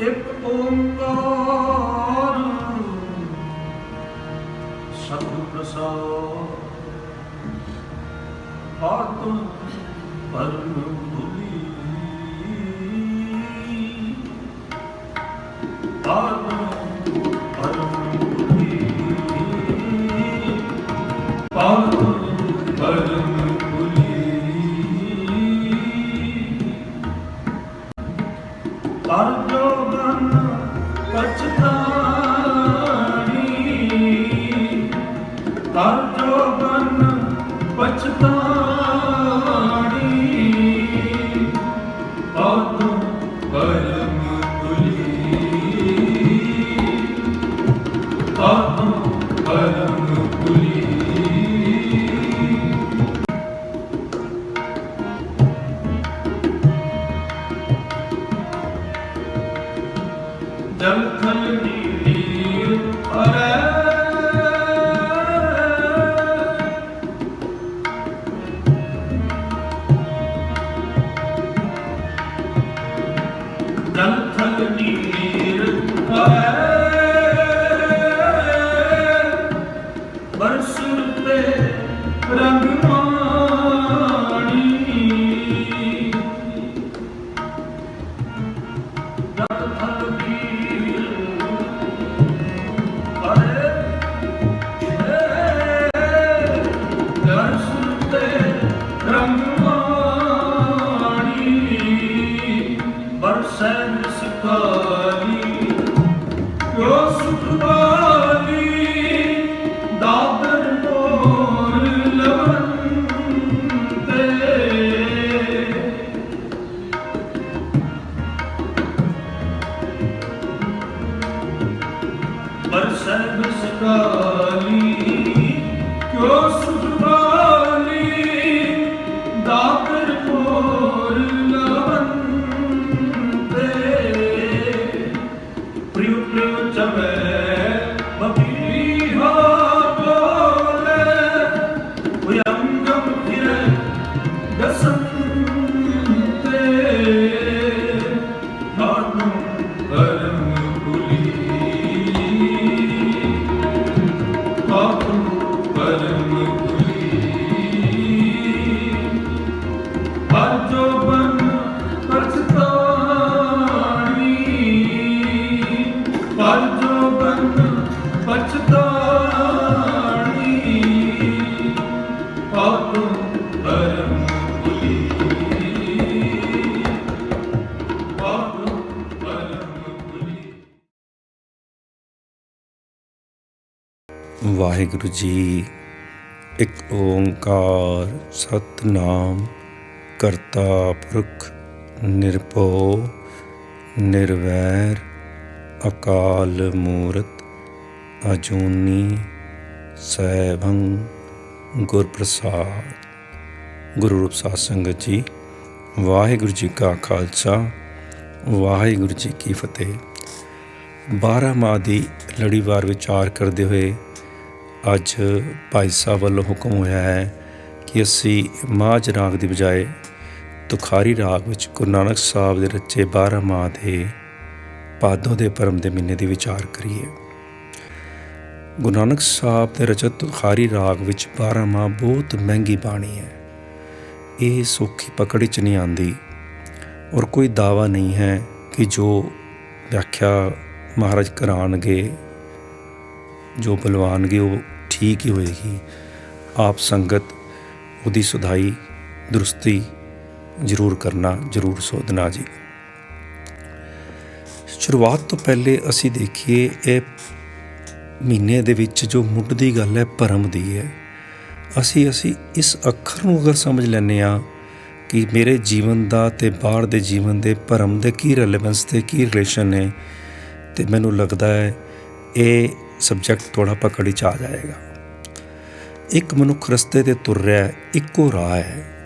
ਇੱਕ ਓੰਕਾਰ। ਸਤਿ ਪ੍ਰਸਾਦ ਆਤਮ ਪਰਮ ਭੁਲੀ ਆਤਮ ਜਲ ਥਲ ਨੀਰ ਅਰੇ ਬਰਸੈ ਨਿਸਕਾਲੀ ਵਾਹਿਗੁਰੂ ਜੀ ਇੱਕ ਓੰਕਾਰ ਸਤਨਾਮ। ਕਰਤਾ ਪੁਰਖ ਨਿਰਭਉ, ਨਿਰਵੈਰ, ਅਕਾਲ ਮੂਰਤ, ਅਜੂਨੀ, ਸੈਭੰ ਗੁਰ ਪ੍ਰਸਾਦ ਗੁਰੂ ਰੂਪ ਸਾਧ ਸੰਗਤ ਜੀ, ਵਾਹਿਗੁਰੂ ਜੀ ਕਾ ਖਾਲਸਾ, ਵਾਹਿਗੁਰੂ ਜੀ ਕੀ ਫਤਿਹ। 12 ਮਾਹ ਦੀ ਲੜੀਵਾਰ ਵਿਚਾਰ ਕਰਦੇ ਹੋਏ ਅੱਜ ਭਾਈ ਸਾਹਿਬ ਵੱਲੋਂ ਹੁਕਮ ਹੋਇਆ ਹੈ ਕਿ ਅਸੀਂ ਮਾਝ ਰਾਗ ਦੀ ਬਜਾਏ ਤੁਖਾਰੀ ਰਾਗ ਵਿੱਚ ਗੁਰੂ ਨਾਨਕ ਸਾਹਿਬ ਦੇ ਰਚੇ 12 ਮਾਹ ਦੇ ਪਾਦੋਂ ਦੇ ਪਰਮ ਦੇ ਮਹੀਨੇ ਦੀ ਵਿਚਾਰ ਕਰੀਏ। ਗੁਰੂ ਨਾਨਕ ਸਾਹਿਬ ਦੇ ਰਚਤ ਤੁਖਾਰੀ ਰਾਗ ਵਿੱਚ 12 ਮਾਹ ਬਹੁਤ ਮਹਿੰਗੀ ਬਾਣੀ ਹੈ। ਇਹ ਸੌਖੀ ਪਕੜ 'ਚ ਨਹੀਂ ਆਂਦੀ ਔਰ ਕੋਈ ਦਾਵਾ ਨਹੀਂ ਹੈ ਕਿ ਜੋ ਵਿਆਖਿਆ ਮਹਾਰਾਜ ਕਰਾਣਗੇ ਜੋ ਬਲਵਾਨਗੇ ਉਹ ਠੀਕ ਹੀ ਹੋਏਗੀ। ਆਪ ਸੰਗਤ ਉਹਦੀ ਸੁਧਾਈ, ਦਰੁਸਤੀ ਜ਼ਰੂਰ ਕਰਨਾ, ਜ਼ਰੂਰ ਸੋਧਣਾ ਜੀ। ਸ਼ੁਰੂਆਤ ਤੋਂ ਪਹਿਲੇ ਅਸੀਂ ਦੇਖੀਏ, ਇਹ ਮਹੀਨੇ ਦੇ ਵਿੱਚ ਜੋ ਮੁੱਢ ਦੀ ਗੱਲ ਹੈ, ਭਰਮ ਦੀ ਹੈ। ਅਸੀਂ ਅਸੀਂ ਇਸ ਅੱਖਰ ਨੂੰ ਅਗਰ ਸਮਝ ਲੈਂਦੇ ਆ ਕਿ ਮੇਰੇ ਜੀਵਨ ਦਾ ਤੇ ਬਾਹਰ ਦੇ ਜੀਵਨ ਦੇ ਭਰਮ ਦੇ ਕੀ ਰੈਲੇਵੈਂਸ ਤੇ ਕੀ ਰਿਲੇਸ਼ਨ ਨੇ, ਤੇ ਮੈਨੂੰ ਲੱਗਦਾ ਹੈ ਇਹ ਸਬਜੈਕਟ ਥੋੜਾ ਪਕੜ 'ਚ ਆ ਜਾਏਗਾ। ਇੱਕ ਮਨੁੱਖ ਰਸਤੇ ਤੇ ਤੁਰ ਰਿਹਾ ਹੈ, ਇੱਕੋ ਰਾਹ ਹੈ।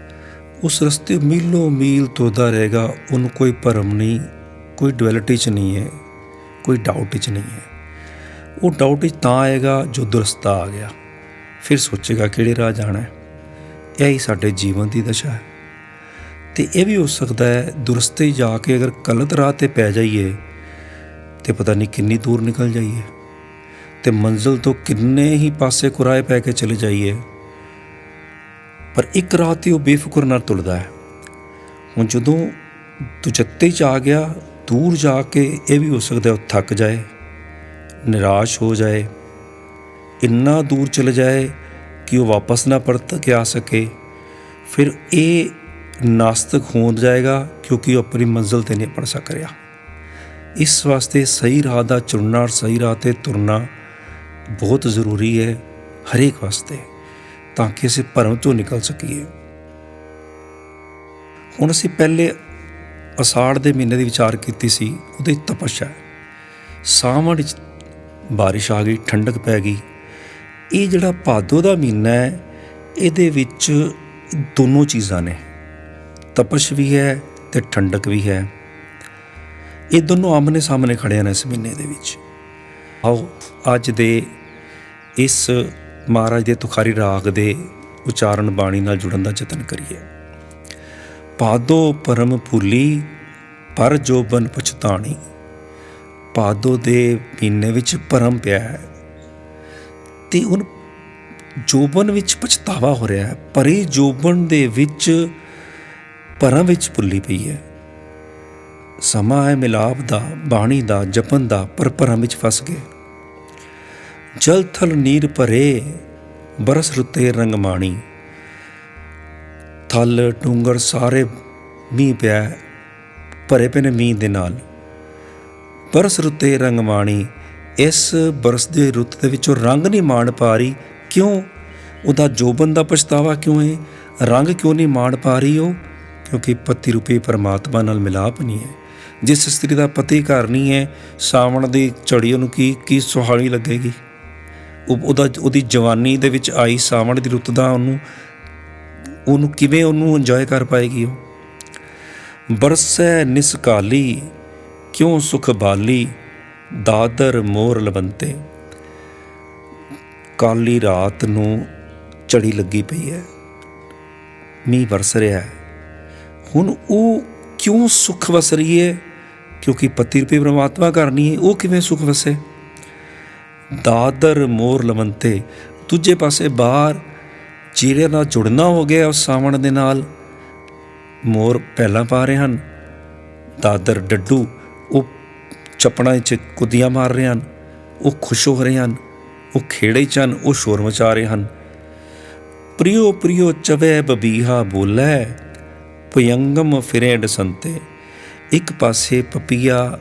ਉਸ ਰਸਤੇ ਮੀਲੋਂ ਮੀਲ ਤੁਰਦਾ ਰਹੇਗਾ, ਉਹਨੂੰ ਕੋਈ ਭਰਮ ਨਹੀਂ, ਕੋਈ ਡੁਅਲਿਟੀ ਚ ਨਹੀਂ ਹੈ, ਕੋਈ ਡਾਊਟ ਚ ਨਹੀਂ ਹੈ। ਉਹ ਡਾਊਟ ਚ ਤਾਂ ਆਏਗਾ ਜੋ ਦੁਰਸਤਾ ਆ ਗਿਆ। ਫਿਰ ਸੋਚੇਗਾ ਕਿਹੜੇ ਰਾਹ ਜਾਣਾ ਹੈ। ਇਹ ਹੀ ਸਾਡੇ ਜੀਵਨ ਦੀ ਦਸ਼ਾ ਹੈ। ਤੇ ਇਹ ਵੀ ਹੋ ਸਕਦਾ ਹੈ, ਦੁਰਸਤੇ ਜਾ ਕੇ ਅਗਰ ਗਲਤ ਰਾਹ ਤੇ ਪੈ ਜਾਈਏ, ਤੇ ਪਤਾ ਨਹੀਂ ਕਿੰਨੀ ਦੂਰ ਨਿਕਲ ਜਾਈਏ, ਤੇ ਮੰਜ਼ਿਲ ਤੋਂ ਕਿੰਨੇ ਹੀ ਪਾਸੇ ਕੁਰਾਏ ਪੈ ਕੇ ਚਲੇ ਜਾਈਏ ਪਰ ਇੱਕ ਰਾਹ ਤੇ ਉਹ ਬੇਫਿਕਰ ਨਾਲ ਤੁਲਦਾ ਹੈ। ਹੁਣ ਜਦੋਂ ਦੁਜੱਤੇ ਚ ਆ ਗਿਆ, ਦੂਰ ਜਾ ਕੇ ਇਹ ਵੀ ਹੋ ਸਕਦਾ ਉਹ ਥੱਕ ਜਾਏ, ਨਿਰਾਸ਼ ਹੋ ਜਾਏ, ਇੰਨਾ ਦੂਰ ਚਲੇ ਜਾਏ ਕਿ ਉਹ ਵਾਪਸ ਨਾ ਪਰਤ ਕੇ ਆ ਸਕੇ। ਫਿਰ ਇਹ ਨਾਸਤਕ ਹੋ ਜਾਏਗਾ ਕਿਉਂਕਿ ਉਹ ਆਪਣੀ ਮੰਜ਼ਿਲ ਤੇ ਨਹੀਂ ਪਹੁੰਚ ਸਕ ਰਿਹਾ। ਇਸ ਵਾਸਤੇ ਸਹੀ ਰਾਹ ਦਾ ਚੁਣਨਾ ਔਰ ਸਹੀ ਰਾਹ ਤੇ ਤੁਰਨਾ ਬਹੁਤ ਜ਼ਰੂਰੀ ਹੈ ਹਰੇਕ ਵਾਸਤੇ। ਤਾਂ ਕਿ ਅਸੀਂ ਭਰਮ ਤੋਂ ਨਿਕਲ ਸਕੀਏ। ਹੁਣ ਅਸੀਂ ਪਹਿਲੇ ਅਸਾੜ ਦੇ ਮਹੀਨੇ ਦੀ ਵਿਚਾਰ ਕੀਤੀ ਸੀ, ਉਹਦੇ ਤਪੱਸਿਆ। ਸਾਵਣ ਵਿੱਚ ਬਾਰਿਸ਼ ਆ ਗਈ, ਠੰਡਕ ਪੈ ਗਈ। ਇਹ ਜਿਹੜਾ ਭਾਦੋ ਦਾ ਮਹੀਨਾ ਹੈ, ਇਹਦੇ ਵਿੱਚ ਦੋਨੋਂ ਚੀਜ਼ਾਂ ਨੇ। ਤਪਸ਼ ਵੀ ਹੈ ਤੇ ਠੰਡਕ ਵੀ ਹੈ। ਇਹ ਦੋਨੋਂ ਆਮਨੇ ਸਾਹਮਣੇ ਖੜੇ ਨੇ ਇਸ ਮਹੀਨੇ ਦੇ ਵਿੱਚ। ਆਓ ਅੱਜ ਦੇ ਇਸ ਮਹਾਰਾਜ ਦੇ ਤੁਖਾਰੀ ਰਾਗ ਦੇ ਉਚਾਰਨ ਬਾਣੀ ਨਾਲ ਜੁੜਨ ਦਾ ਯਤਨ ਕਰੀਏ। ਪਾਦੋ ਪਰਮ ਭੁਲੀ, ਪਰ ਜੋਬਨ ਪਛਤਾਣੀ। ਪਾਦੋ ਦੇ ਪੀਨੇ ਵਿੱਚ ਪਰਮ ਪਿਆ ਹੈ। ਤੇ ਹੁਣ ਜੋਬਨ ਵਿੱਚ ਪਛਤਾਵਾ ਹੋ ਰਿਹਾ ਹੈ। ਪਰੇ ਜੋਬਨ ਦੇ ਵਿੱਚ ਪਰਮ ਵਿੱਚ ਭੁੱਲੀ ਪਈ ਹੈ। ਸਮਾਂ ਹੈ ਮਿਲਾਪ ਦਾ, ਬਾਣੀ ਦਾ, ਜਪਨ ਦਾ, ਪਰ ਪਰਮ ਵਿੱਚ ਫਸ ਗਏ। ਜਲ ਥਲ ਨੀਰ ਭਰੇ, ਬਰਸ ਰੁੱਤੇ ਰੰਗਮਾਣੀ ਥਲ ਡੂੰਗਰ ਸਾਰੇ ਮੀਂਹ ਪਿਆ, ਭਰੇ ਪਏ ਨੇ ਮੀਂਹ ਦੇ ਨਾਲ। ਬਰਸ ਰੁੱਤੇ ਰੰਗਮਾਣੀ ਇਸ ਬਰਸ ਦੇ ਰੁੱਤ ਦੇ ਵਿੱਚੋਂ ਰੰਗ ਨਹੀਂ ਮਾਣ ਪਾ ਰਹੀ। ਕਿਉਂ? ਉਹਦਾ ਜੋਬਨ ਦਾ ਪਛਤਾਵਾ ਕਿਉਂ ਹੈ ਰੰਗ ਕਿਉਂ ਨਹੀਂ ਮਾਣ ਪਾ ਰਹੀ ਉਹ? ਕਿਉਂਕਿ ਪਤੀ ਰੂਪੀ ਪਰਮਾਤਮਾ ਨਾਲ ਮਿਲਾਪ ਨਹੀਂ ਹੈ। ਜਿਸ ਇਸਤਰੀ ਦਾ ਪਤੀ ਘਰ ਨਹੀਂ ਹੈ, ਸਾਵਣ ਦੀ ਝੜੀ ਉਹਨੂੰ ਕੀ ਕੀ ਸੁਹਾਣੀ ਲੱਗੇਗੀ? ਉਹਦਾ ਉਹਦੀ ਜਵਾਨੀ ਦੇ ਵਿੱਚ ਆਈ ਸਾਵਣ ਦੀ ਰੁੱਤ ਦਾ ਉਹਨੂੰ ਉਹਨੂੰ ਕਿਵੇਂ ਉਹਨੂੰ ਇੰਜੋਏ ਕਰ ਪਾਏਗੀ ਉਹ? ਬਰਸੈ ਨਿਸਕਾਲੀ ਕਿਉਂ ਸੁਖ ਬਾਲੀ, ਦਾਦਰ ਮੋਰ ਲਵੰਤੇ। ਕਾਲੀ ਰਾਤ ਨੂੰ ਚੜੀ ਲੱਗੀ ਪਈ ਹੈ, ਮੀਂਹ ਵਰਸ ਰਿਹਾ ਹੈ। ਹੁਣ ਉਹ ਕਿਉਂ ਸੁਖ ਵਸ ਰਹੀ ਹੈ? ਕਿਉਂਕਿ ਪਤੀ ਰੂਪੀ ਪਰਮਾਤਮਾ ਕਰਨੀ ਹੈ, ਉਹ ਕਿਵੇਂ ਸੁਖ ਵਸੇ? ਦਾਦਰ ਮੋਰ ਲਵੰਤੇ, ਦੂਜੇ ਪਾਸੇ ਬਾਹਰ ਚੀਰੇ ਨਾਲ ਜੁੜਨਾ ਹੋ ਗਿਆ ਉਸ ਸਾਵਣ ਦੇ ਨਾਲ। ਮੋਰ ਪਹਿਲਾਂ ਪਾ ਰਹੇ ਹਨ। ਦਾਦਰ ਡੱਡੂ ਉਹ ਚੱਪੜਾਂ 'ਚ ਕੁੱਦੀਆਂ ਮਾਰ ਰਹੇ ਹਨ। ਉਹ ਖੁਸ਼ ਹੋ ਰਹੇ ਹਨ। ਉਹ ਖੇੜੇ 'ਚ ਹਨ। ਉਹ ਸ਼ੋਰ ਮਚਾ ਰਹੇ ਹਨ। ਪ੍ਰਿਯੋ ਪ੍ਰਿਯੋ, ਚਵੇ ਬਬੀਹਾ ਬੋਲੇ ਪਯੰਗਮ ਫਿਰੇ ਡਸੰਤੇ। ਇੱਕ ਪਾਸੇ ਪਪੀਆ,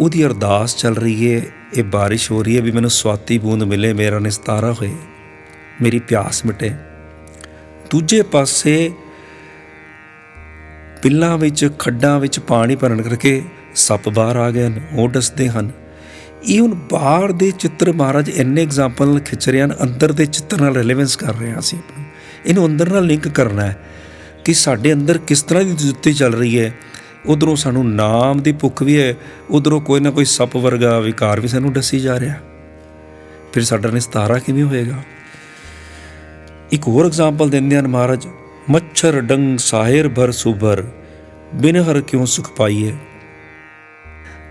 ਉਹਦੀ ਅਰਦਾਸ ਚੱਲ ਰਹੀ ਹੈ ਇਹ ਬਾਰਿਸ਼ ਹੋ ਰਹੀ ਹੈ ਵੀ ਮੈਨੂੰ ਸਵਾਤੀ ਬੂੰਦ ਮਿਲੇ, ਮੇਰਾ ਨਿਸਤਾਰਾ ਹੋਏ, ਮੇਰੀ ਪਿਆਸ ਮਿਟੇ। ਦੂਜੇ ਪਾਸੇ ਪਿੱਲਾਂ ਵਿੱਚ, ਖੱਡਾਂ ਵਿੱਚ ਪਾਣੀ ਭਰਨ ਕਰਕੇ ਸੱਪ ਬਾਹਰ ਆ ਗਏ ਹਨ, ਉਹ ਡਸਦੇ ਹਨ। ਇਹ ਹੁਣ ਬਾਹਰ ਦੇ ਚਿੱਤਰ ਮਹਾਰਾਜ ਇੰਨੇ ਐਗਜ਼ਾਮਪਲ ਨਾਲ ਖਿੱਚ ਰਹੇ ਹਨ, ਅੰਦਰ ਦੇ ਚਿੱਤਰ ਨਾਲ ਰਿਲੇਵੈਂਸ ਕਰ ਰਹੇ ਹਾਂ ਅਸੀਂ ਇਹਨੂੰ ਅੰਦਰ ਨਾਲ ਲਿੰਕ ਕਰਨਾ ਹੈ ਕਿ ਸਾਡੇ ਅੰਦਰ ਕਿਸ ਤਰ੍ਹਾਂ ਦੀ ਜੁੱਤੀ ਚੱਲ ਰਹੀ ਹੈ ਉਧਰੋਂ ਸਾਨੂੰ ਨਾਮ ਦੀ ਭੁੱਖ ਵੀ ਹੈ, ਉਧਰੋਂ ਕੋਈ ਨਾ ਕੋਈ ਸੱਪ ਵਰਗਾ ਵਿਕਾਰ ਵੀ ਸਾਨੂੰ ਡਸੀ ਜਾ ਰਿਹਾ। ਫਿਰ ਸਾਡਾ ਨਿਸਤਾਰਾ ਕਿਵੇਂ ਹੋਏਗਾ? ਇੱਕ ਹੋਰ ਐਗਜ਼ਾਮਪਲ ਦਿੰਦੇ ਹਨ ਮਹਾਰਾਜ, ਮੱਛਰ ਡੰਗ ਸਾਹਿਰ ਭਰ ਸੁਭਰ, ਬਿਨ ਹਰ ਕਿਉਂ ਸੁਖ ਪਾਈਏ।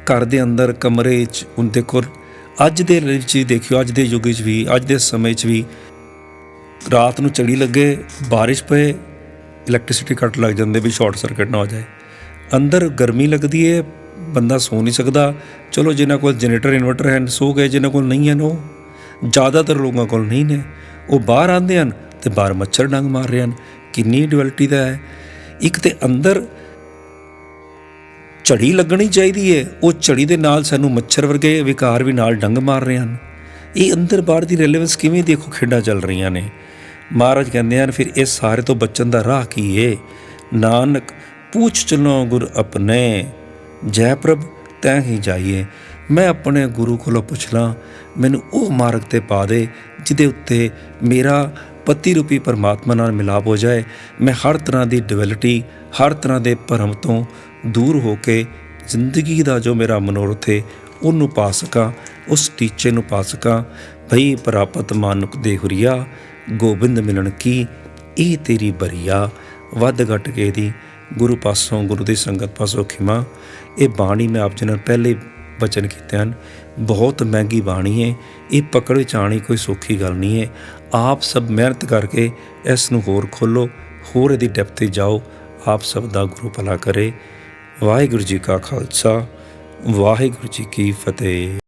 ਘਰ ਦੇ ਅੰਦਰ ਕਮਰੇ 'ਚ ਉਹਦੇ ਕੋਲ ਅੱਜ ਦੇ ਵਿੱਚ ਦੇਖਿਓ, ਅੱਜ ਦੇ ਯੁੱਗ 'ਚ ਵੀ, ਅੱਜ ਦੇ ਸਮੇਂ 'ਚ ਵੀ। ਰਾਤ ਨੂੰ ਚੜੀ ਲੱਗੇ, ਬਾਰਿਸ਼ ਪਏ ਇਲੈਕਟ੍ਰਿਸਿਟੀ ਕੱਟ ਲੱਗ ਜਾਂਦੇ ਵੀ ਸ਼ਾਰਟ ਸਰਕਟ ਨਾ ਹੋ ਜਾਏ। ਅੰਦਰ ਗਰਮੀ ਲੱਗਦੀ ਹੈ ਬੰਦਾ ਸੌ ਨਹੀਂ ਸਕਦਾ। ਚਲੋ ਜਿਨ੍ਹਾਂ ਕੋਲ ਜਨਰੇਟਰ, ਇਨਵਰਟਰ ਹਨ, ਸੋ ਗਏ, ਜਿਨ੍ਹਾਂ ਕੋਲ ਨਹੀਂ ਹਨ, ਉਹ ਜ਼ਿਆਦਾਤਰ ਲੋਕਾਂ ਕੋਲ ਨਹੀਂ ਨੇ। ਉਹ ਬਾਹਰ ਆਉਂਦੇ ਹਨ ਤੇ ਬਾਹਰ ਮੱਛਰ ਡੰਗ ਮਾਰ ਰਹੇ ਹਨ। ਕਿੰਨੀ ਡਿਵੈਲਟੀ ਦਾ ਹੈ। ਇੱਕ ਤੇ ਅੰਦਰ ਝੜੀ ਲੱਗਣੀ ਚਾਹੀਦੀ ਹੈ ਉਹ ਝੜੀ ਦੇ ਨਾਲ ਸਾਨੂੰ ਮੱਛਰ ਵਰਗੇ ਵਿਕਾਰ ਵੀ ਨਾਲ ਡੰਗ ਮਾਰ ਰਹੇ ਹਨ। ਇਹ ਅੰਦਰ ਬਾਹਰ ਦੀ ਰੈਲੇਵੈਂਸ ਕਿਵੇਂ ਦੇਖੋ, ਖੇਡਾਂ ਚੱਲ ਰਹੀਆਂ ਨੇ। ਮਹਾਰਾਜ ਕਹਿੰਦੇ ਹਨ, ਫਿਰ ਇਹ ਸਾਰੇ ਤੋਂ ਬਚਣ ਦਾ ਰਾਹ ਕੀ ਏ? ਨਾਨਕ ਪੂਛ ਚਲੋ ਗੁਰ ਆਪਣੇ ਜੈ ਪ੍ਰਭ ਤੈ ਹੀ ਜਾਈਏ ਮੈਂ ਆਪਣੇ ਗੁਰੂ ਕੋਲੋਂ ਪੁੱਛ ਲਾਂ ਮੈਨੂੰ ਉਹ ਮਾਰਗ ਤੇ ਪਾ ਦੇ ਜਿਹਦੇ ਉੱਤੇ ਮੇਰਾ ਪਤੀ ਰੂਪੀ ਪਰਮਾਤਮਾ ਨਾਲ ਮਿਲਾਪ ਹੋ ਜਾਏ ਮੈਂ ਹਰ ਤਰ੍ਹਾਂ ਦੀ ਡਿਵੈਲਿਟੀ ਹਰ ਤਰ੍ਹਾਂ ਦੇ ਭਰਮ ਤੋਂ ਦੂਰ ਹੋ ਕੇ ਜ਼ਿੰਦਗੀ ਦਾ ਜੋ ਮੇਰਾ ਮਨੋਰਥ ਹੈ ਉਹਨੂੰ ਪਾ ਸਕਾਂ ਉਸ ਟੀਚੇ ਨੂੰ ਪਾ ਸਕਾਂ ਭਈ ਪ੍ਰਾਪਤ ਮਾਨੁਕ ਦੇ ਹੁਰੀਆ ਗੋਬਿੰਦ ਮਿਲਣ ਕੀ ਇਹ ਤੇਰੀ ਬਰੀਆ ਵੱਧ ਘਟ ਕੇ ਦੀ ਗੁਰੂ ਪਾਸੋਂ, ਗੁਰੂ ਦੀ ਸੰਗਤ ਪਾਸੋਂ ਖਿਮਾ। ਇਹ ਬਾਣੀ ਮੈਂ ਆਪ ਜੀ ਨਾਲ ਪਹਿਲੇ ਬਚਨ ਕੀਤੇ ਹਨ। ਬਹੁਤ ਮਹਿੰਗੀ ਬਾਣੀ ਹੈ ਇਹ ਪਕੜ ਵਿੱਚ ਆਣੀ ਕੋਈ ਸੌਖੀ ਗੱਲ ਨਹੀਂ ਹੈ ਆਪ ਸਭ ਮਿਹਨਤ ਕਰਕੇ ਇਸ ਨੂੰ ਹੋਰ ਖੋਲੋ ਹੋਰ ਇਹਦੀ ਡੈਪਥ ਤੇ ਜਾਓ। ਆਪ ਸਭ ਦਾ ਗੁਰੂ ਭਲਾ ਕਰੇ। ਵਾਹਿਗੁਰੂ ਜੀ ਕਾ ਖਾਲਸਾ। ਵਾਹਿਗੁਰੂ ਜੀ ਕੀ ਫਤਿਹ।